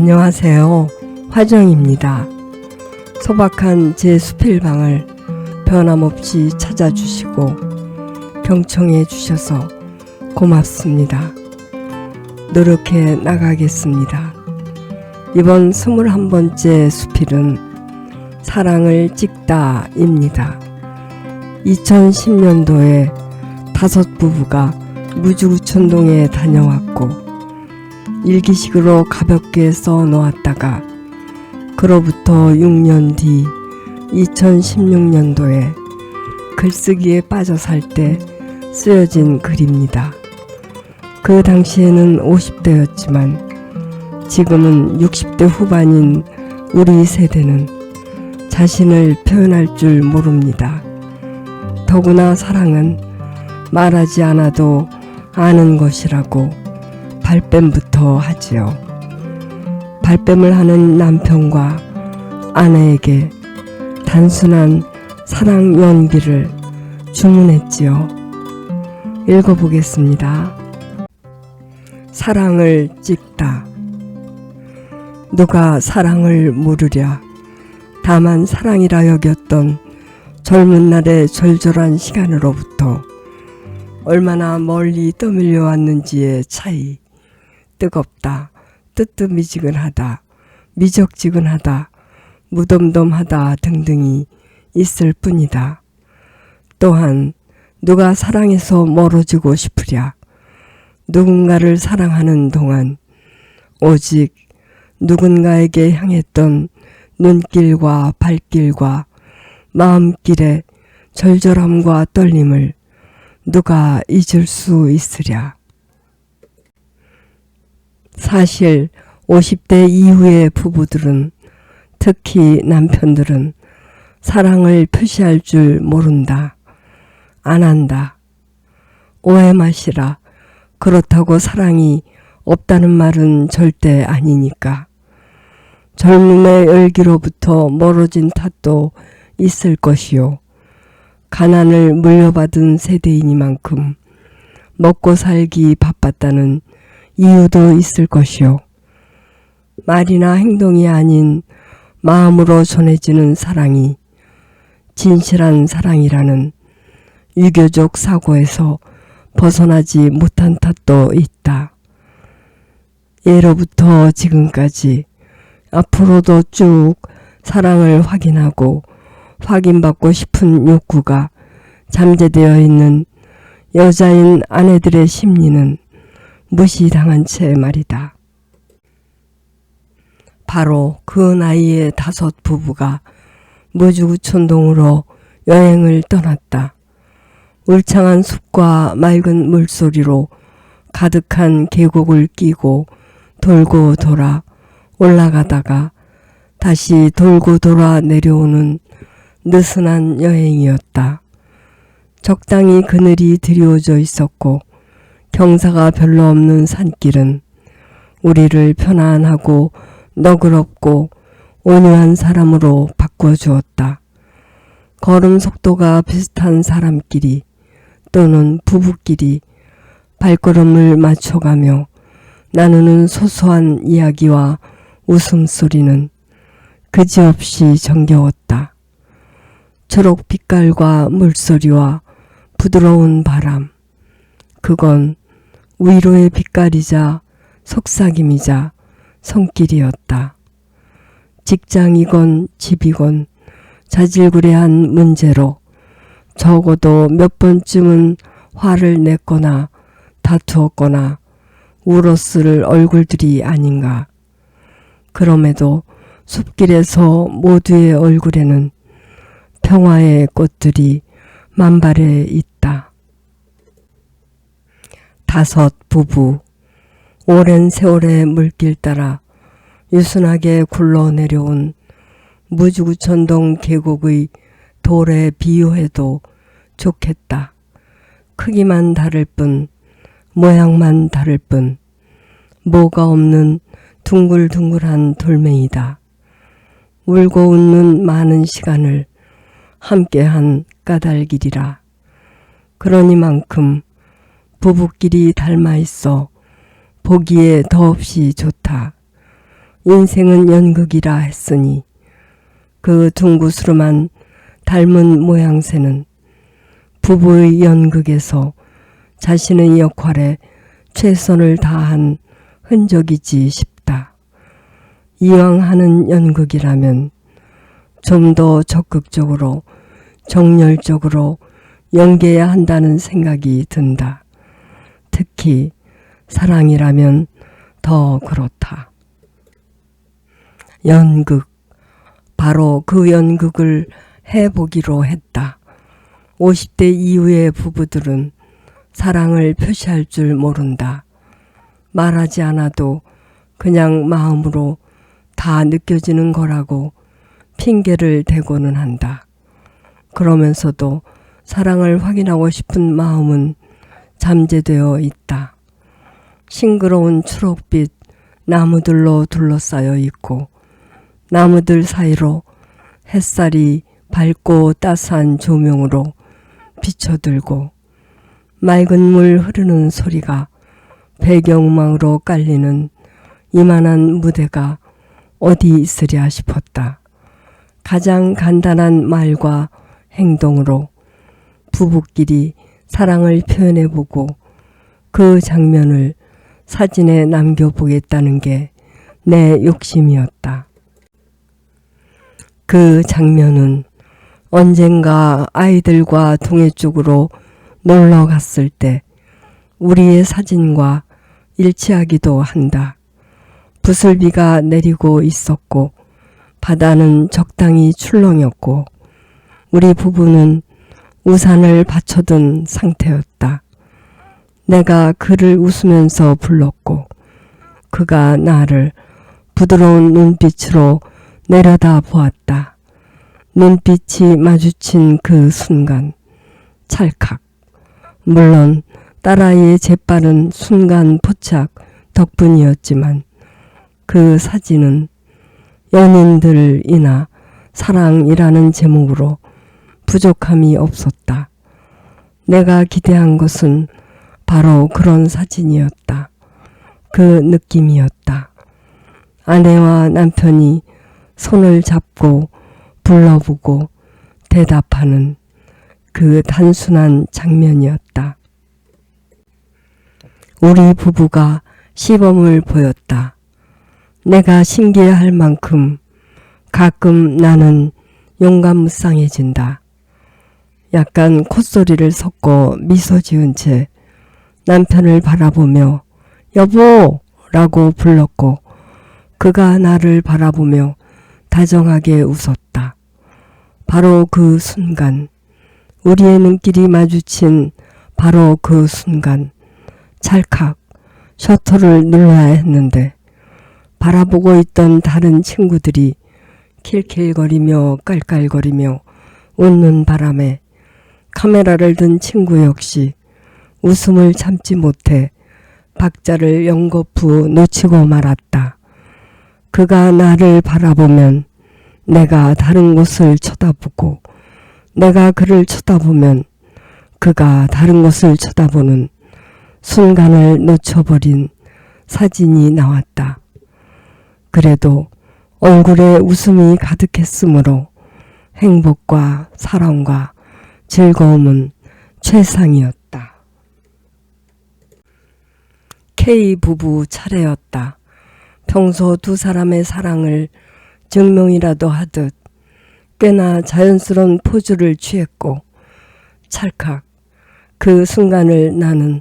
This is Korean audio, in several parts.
안녕하세요. 화정입니다. 소박한 제 수필방을 변함없이 찾아주시고 경청해 주셔서 고맙습니다. 노력해 나가겠습니다. 이번 21번째 수필은 사랑을 찍다입니다. 2010년도에 다섯 부부가 무주구천동에 다녀왔고 일기식으로 가볍게 써 놓았다가 그로부터 6년 뒤 2016년도에 글쓰기에 빠져 살 때 쓰여진 글입니다. 그 당시에는 50대였지만 지금은 60대 후반인 우리 세대는 자신을 표현할 줄 모릅니다. 더구나 사랑은 말하지 않아도 아는 것이라고 발뺌부터 하지요. 발뺌을 하는 남편과 아내에게 단순한 사랑 연기를 주문했지요. 읽어보겠습니다. 사랑을 찍다. 누가 사랑을 모르랴. 다만 사랑이라 여겼던 젊은 날의 절절한 시간으로부터 얼마나 멀리 떠밀려 왔는지의 차이. 뜨겁다, 뜨뜻미지근하다, 미적지근하다, 무덤덤하다 등등이 있을 뿐이다. 또한 누가 사랑해서 멀어지고 싶으랴. 누군가를 사랑하는 동안 오직 누군가에게 향했던 눈길과 발길과 마음길의 절절함과 떨림을 누가 잊을 수 있으랴. 사실 50대 이후의 부부들은 특히 남편들은 사랑을 표시할 줄 모른다. 안 한다. 오해 마시라. 그렇다고 사랑이 없다는 말은 절대 아니니까. 젊음의 열기로부터 멀어진 탓도 있을 것이요. 가난을 물려받은 세대이니만큼 먹고 살기 바빴다는 이유도 있을 것이요. 말이나 행동이 아닌 마음으로 전해지는 사랑이 진실한 사랑이라는 유교적 사고에서 벗어나지 못한 탓도 있다. 예로부터 지금까지 앞으로도 쭉 사랑을 확인하고 확인받고 싶은 욕구가 잠재되어 있는 여자인 아내들의 심리는 무시당한 채 말이다. 바로 그 나이의 다섯 부부가 무주구촌동으로 여행을 떠났다. 울창한 숲과 맑은 물소리로 가득한 계곡을 끼고 돌고 돌아 올라가다가 다시 돌고 돌아 내려오는 느슨한 여행이었다. 적당히 그늘이 드리워져 있었고 경사가 별로 없는 산길은 우리를 편안하고 너그럽고 온유한 사람으로 바꿔주었다. 걸음 속도가 비슷한 사람끼리 또는 부부끼리 발걸음을 맞춰가며 나누는 소소한 이야기와 웃음소리는 그지없이 정겨웠다. 초록 빛깔과 물소리와 부드러운 바람. 그건 위로의 빛깔이자 속삭임이자 손길이었다. 직장이건 집이건 자질구레한 문제로 적어도 몇 번쯤은 화를 냈거나 다투었거나 울었을 얼굴들이 아닌가. 그럼에도 숲길에서 모두의 얼굴에는 평화의 꽃들이 만발해 있다. 다섯 부부 오랜 세월의 물길 따라 유순하게 굴러 내려온 무주구천동 계곡의 돌에 비유해도 좋겠다. 크기만 다를 뿐, 모양만 다를 뿐, 뭐가 없는 둥글둥글한 돌멩이다. 울고 웃는 많은 시간을 함께한 까닭이리라. 그러니만큼 부부끼리 닮아 있어 보기에 더없이 좋다. 인생은 연극이라 했으니 그 둥구스름한 닮은 모양새는 부부의 연극에서 자신의 역할에 최선을 다한 흔적이지 싶다. 이왕 하는 연극이라면 좀 더 적극적으로 정열적으로 연기해야 한다는 생각이 든다. 특히 사랑이라면 더 그렇다. 연극. 바로 그 연극을 해보기로 했다. 50대 이후의 부부들은 사랑을 표시할 줄 모른다. 말하지 않아도 그냥 마음으로 다 느껴지는 거라고 핑계를 대고는 한다. 그러면서도 사랑을 확인하고 싶은 마음은 잠재되어 있다. 싱그러운 초록빛 나무들로 둘러싸여 있고 나무들 사이로 햇살이 밝고 따스한 조명으로 비춰들고 맑은 물 흐르는 소리가 배경음악으로 깔리는 이만한 무대가 어디 있으랴 싶었다. 가장 간단한 말과 행동으로 부부끼리 사랑을 표현해 보고 그 장면을 사진에 남겨보겠다는 게 내 욕심이었다. 그 장면은 언젠가 아이들과 동해 쪽으로 놀러 갔을 때 우리의 사진과 일치하기도 한다. 부슬비가 내리고 있었고 바다는 적당히 출렁였고 우리 부부는 우산을 받쳐둔 상태였다. 내가 그를 웃으면서 불렀고 그가 나를 부드러운 눈빛으로 내려다 보았다. 눈빛이 마주친 그 순간 찰칵 물론 딸아이의 재빠른 순간 포착 덕분이었지만 그 사진은 연인들이나 사랑이라는 제목으로 부족함이 없었다. 내가 기대한 것은 바로 그런 사진이었다. 그 느낌이었다. 아내와 남편이 손을 잡고 불러보고 대답하는 그 단순한 장면이었다. 우리 부부가 시범을 보였다. 내가 신기해할 만큼 가끔 나는 용감무쌍해진다. 약간 콧소리를 섞어 미소 지은 채 남편을 바라보며 여보! 라고 불렀고 그가 나를 바라보며 다정하게 웃었다. 바로 그 순간 우리의 눈길이 마주친 바로 그 순간 찰칵 셔터를 눌러야 했는데 바라보고 있던 다른 친구들이 킬킬거리며 깔깔거리며 웃는 바람에 카메라를 든 친구 역시 웃음을 참지 못해 박자를 연거푸 놓치고 말았다. 그가 나를 바라보면 내가 다른 곳을 쳐다보고 내가 그를 쳐다보면 그가 다른 곳을 쳐다보는 순간을 놓쳐버린 사진이 나왔다. 그래도 얼굴에 웃음이 가득했으므로 행복과 사랑과 즐거움은 최상이었다. K 부부 차례였다. 평소 두 사람의 사랑을 증명이라도 하듯 꽤나 자연스러운 포즈를 취했고 찰칵 그 순간을 나는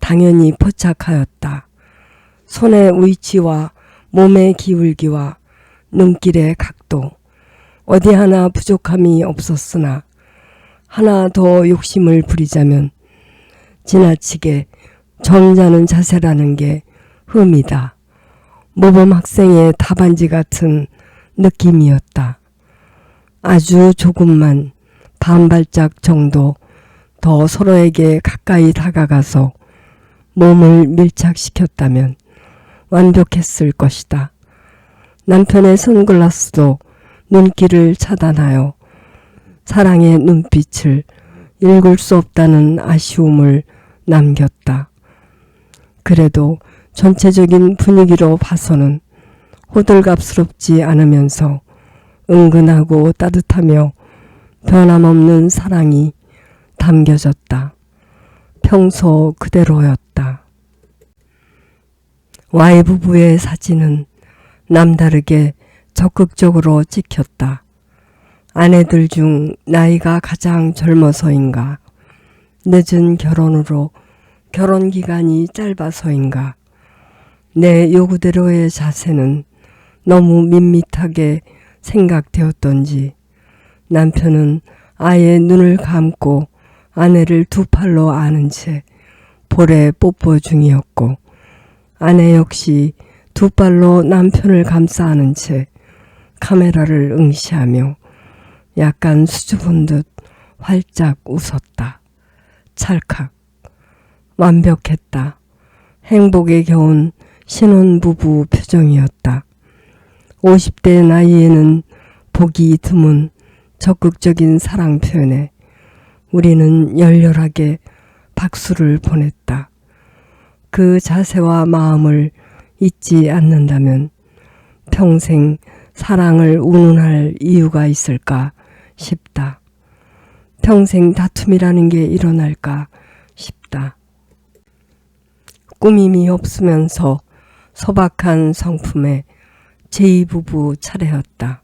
당연히 포착하였다. 손의 위치와 몸의 기울기와 눈길의 각도 어디 하나 부족함이 없었으나 하나 더 욕심을 부리자면 지나치게 점잖은 자세라는 게 흠이다. 모범 학생의 답안지 같은 느낌이었다. 아주 조금만 반발짝 정도 더 서로에게 가까이 다가가서 몸을 밀착시켰다면 완벽했을 것이다. 남편의 선글라스도 눈길을 차단하여 사랑의 눈빛을 읽을 수 없다는 아쉬움을 남겼다. 그래도 전체적인 분위기로 봐서는 호들갑스럽지 않으면서 은근하고 따뜻하며 변함없는 사랑이 담겨졌다. 평소 그대로였다. Y 부부의 사진은 남다르게 적극적으로 찍혔다. 아내들 중 나이가 가장 젊어서인가, 늦은 결혼으로 결혼 기간이 짧아서인가, 내 요구대로의 자세는 너무 밋밋하게 생각되었던지 남편은 아예 눈을 감고 아내를 두 팔로 안은 채 볼에 뽀뽀 중이었고 아내 역시 두 발로 남편을 감싸 안은 채 카메라를 응시하며 약간 수줍은 듯 활짝 웃었다. 찰칵. 완벽했다. 행복에 겨운 신혼부부 표정이었다. 50대 나이에는 보기 드문 적극적인 사랑 표현에 우리는 열렬하게 박수를 보냈다. 그 자세와 마음을 잊지 않는다면 평생 사랑을 운운할 이유가 있을까 싶다. 평생 다툼이라는 게 일어날까 싶다. 꾸밈이 없으면서 소박한 성품의 제2부부 차례였다.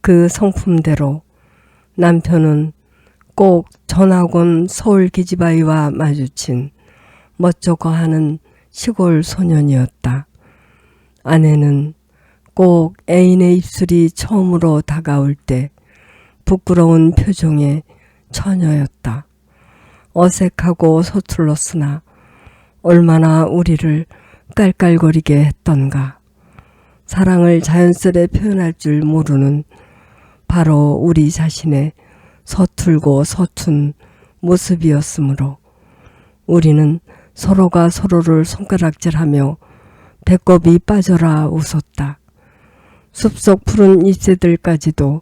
그 성품대로 남편은 꼭 전학온 서울 기지바위와 마주친 멋쩍어 하는 시골 소년이었다. 아내는 꼭 애인의 입술이 처음으로 다가올 때 부끄러운 표정의 처녀였다. 어색하고 서툴렀으나 얼마나 우리를 깔깔거리게 했던가. 사랑을 자연스레 표현할 줄 모르는 바로 우리 자신의 서툴고 서툰 모습이었으므로 우리는 서로가 서로를 손가락질하며 배꼽이 빠져라 웃었다. 숲속 푸른 잎새들까지도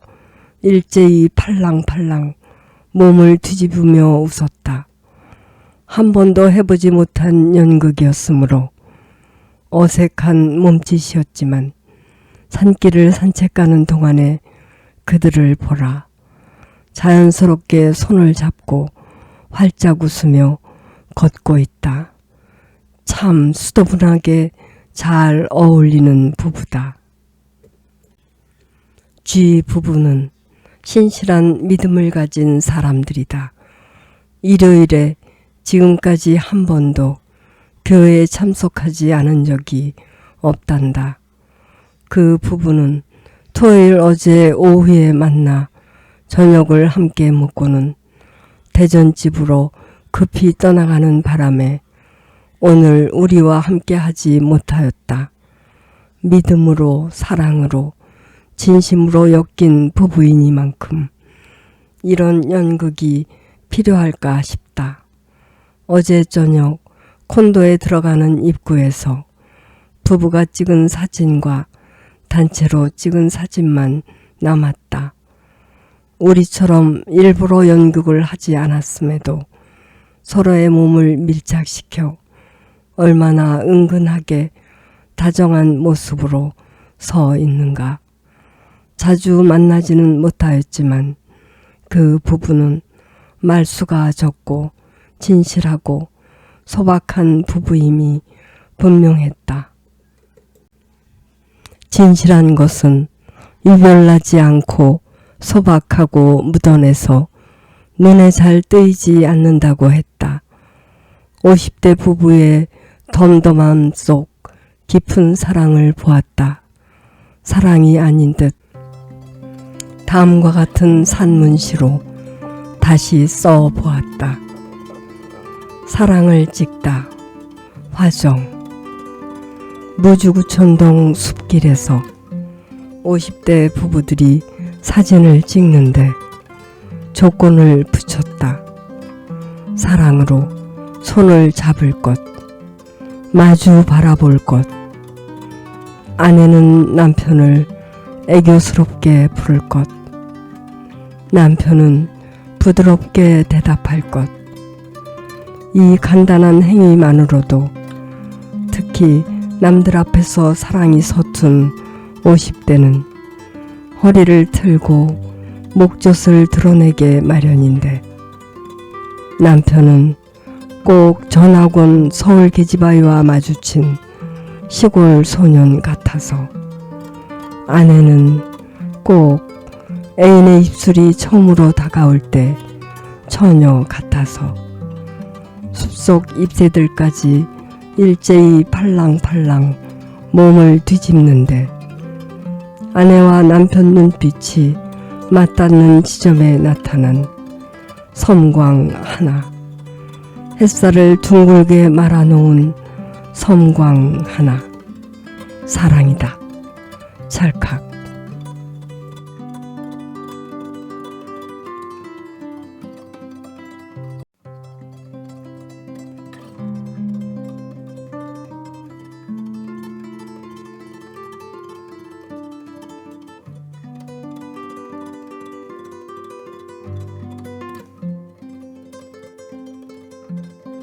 일제히 팔랑팔랑 몸을 뒤집으며 웃었다. 한 번도 해보지 못한 연극이었으므로 어색한 몸짓이었지만 산길을 산책가는 동안에 그들을 보라. 자연스럽게 손을 잡고 활짝 웃으며 걷고 있다. 참 수더분하게 잘 어울리는 부부다. G 부부는 신실한 믿음을 가진 사람들이다. 일요일에 지금까지 한 번도 교회에 참석하지 않은 적이 없단다. 그 부부는 토요일 어제 오후에 만나 저녁을 함께 먹고는 대전집으로 급히 떠나가는 바람에 오늘 우리와 함께 하지 못하였다. 믿음으로 사랑으로 진심으로 엮인 부부이니만큼 이런 연극이 필요할까 싶다. 어제 저녁 콘도에 들어가는 입구에서 부부가 찍은 사진과 단체로 찍은 사진만 남았다. 우리처럼 일부러 연극을 하지 않았음에도 서로의 몸을 밀착시켜 얼마나 은근하게 다정한 모습으로 서 있는가. 자주 만나지는 못하였지만 그 부부는 말수가 적고 진실하고 소박한 부부임이 분명했다. 진실한 것은 유별나지 않고 소박하고 묻어내서 눈에 잘 뜨이지 않는다고 했다. 50대 부부의 덤덤함 속 깊은 사랑을 보았다. 사랑이 아닌 듯 다음과 같은 산문시로 다시 써 보았다. 사랑을 찍다. 화정. 무주구천동 숲길에서 50대 부부들이 사진을 찍는데 조건을 붙였다. 사랑으로 손을 잡을 것, 마주 바라볼 것, 아내는 남편을 애교스럽게 부를 것, 남편은 부드럽게 대답할 것. 이 간단한 행위만으로도 특히 남들 앞에서 사랑이 서툰 50대는 허리를 틀고 목젖을 드러내게 마련인데 남편은 꼭 전학온 서울 계집아이와 마주친 시골 소년 같아서 아내는 꼭 애인의 입술이 처음으로 다가올 때 처녀 같아서 숲속 잎새들까지 일제히 팔랑팔랑 몸을 뒤집는데 아내와 남편 눈빛이 맞닿는 지점에 나타난 섬광 하나 햇살을 둥글게 말아놓은 섬광 하나. 사랑이다. 찰칵